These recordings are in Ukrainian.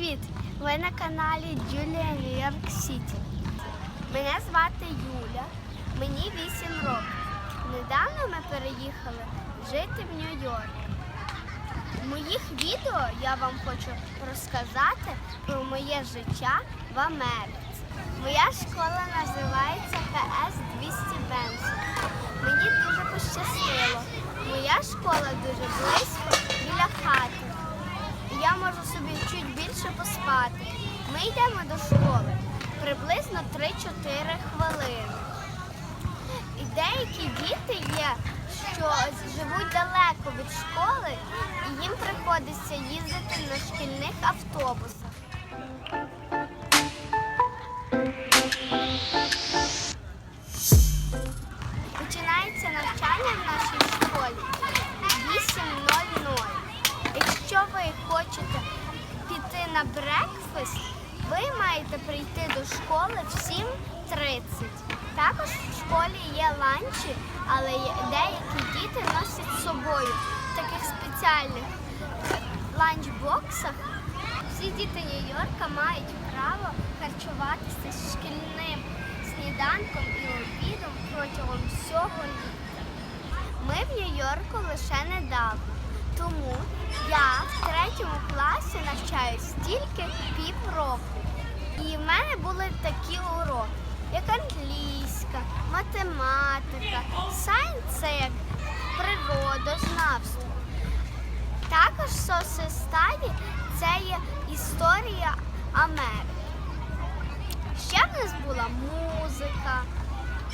Привіт! Ви на каналі New York City. Мене звати Юля, мені 8 років. Недавно ми переїхали жити в Нью-Йорк. В моїх відео я вам хочу розказати про моє життя в Америці. Моя школа називається КС 200 Бенсон. Мені дуже пощастило. Моя школа дуже близько біля хати. Я можу собі чуть більше поспати. Ми йдемо до школи приблизно 3-4 хвилини. І деякі діти є, що живуть далеко від школи, і їм приходиться їздити на шкільних автобусах. На брекфаст, ви маєте прийти до школи в 7.30. Також в школі є ланчі, але деякі діти носять з собою в таких спеціальних ланчбоксах. Всі діти Нью-Йорка мають право харчуватися шкільним сніданком і обідом протягом всього літа. Ми в Нью-Йорку лише недавно, тому я в третьому класі навчаюсь тільки півроку. І в мене були такі уроки, як англійська, математика, сайнс це як природознавство. Також в соцстаді це є історія Америки. Ще в нас була музика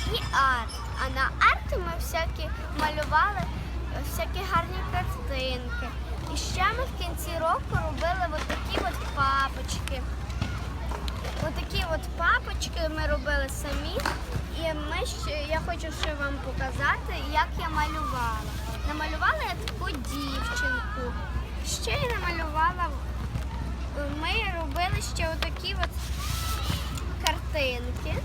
і арт. А на арті ми всякі малювали всякі гарні картинки. І ще ми в кінці року робили от такі от папочки. Отакі от папочки ми робили самі. І ми ще, я хочу ще вам показати, як я малювала. Намалювала я таку дівчинку. Ще я намалювала. Ми робили ще отакі от картинки.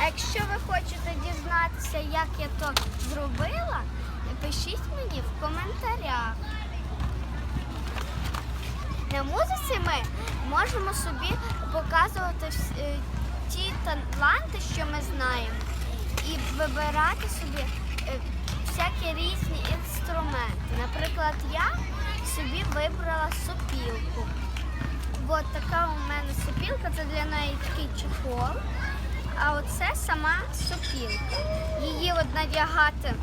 А якщо ви хочете дізнатися, як я то зробила, пишіть мені в коментарях. На музиці ми можемо собі показувати е, ті таланти, що ми знаємо, і вибирати собі е, всякі різні інструменти. Наприклад, я собі вибрала сопілку. От така у мене сопілка, це для неї такий чехол. А оце сама сопілка. Її от надягати,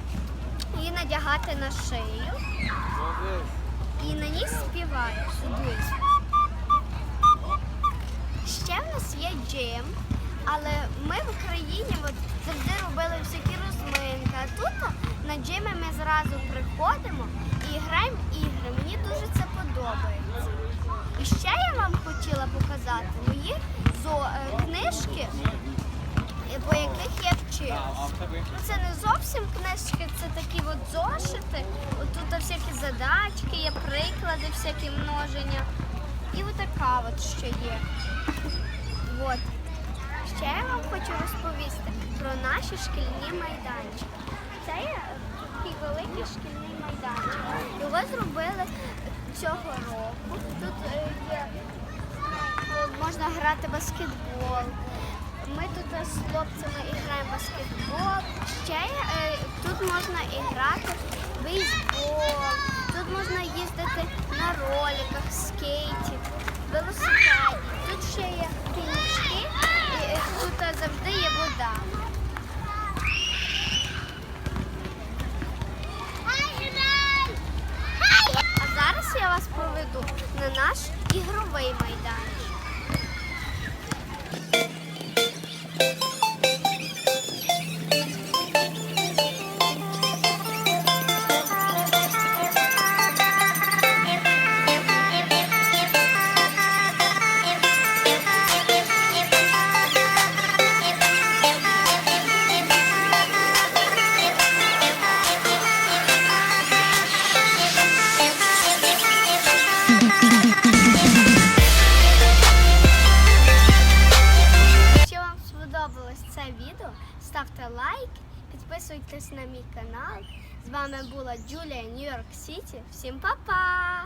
її надягати на шию і на ній співаєш. Ще в нас є джим, але ми в Україні от завжди робили всякі розминки. А тут на джимі ми зразу приходимо і граємо ігри. Мені дуже це подобається. І ще я вам хотіла показати мої е, книжки, по яких я вчилась. Ну, Це не зовсім книжки, це такі от зошити. Тут всякі задачки, є приклади, всякі множення. І отака от ще є. От. Ще я вам хочу розповісти про наші шкільні майданчики. Це є такий великий шкільний майданчик. Його зробили цього року. Тут е, є е, можна грати баскетбол. Ми тут з хлопцями граємо в баскетбол. Ще е, тут можна грати в бейсбол. Тут можна їздити на роликах, скейті, велосипеді. Тут ще є пінічки, і е, тут е, завжди є вода. А зараз я вас проведу на наш ігровий майданчик. Це відео, ставте лайк, підписуйтесь на мій канал. З вами була Джулія Нью-Йорк Сіті. Всім па-па!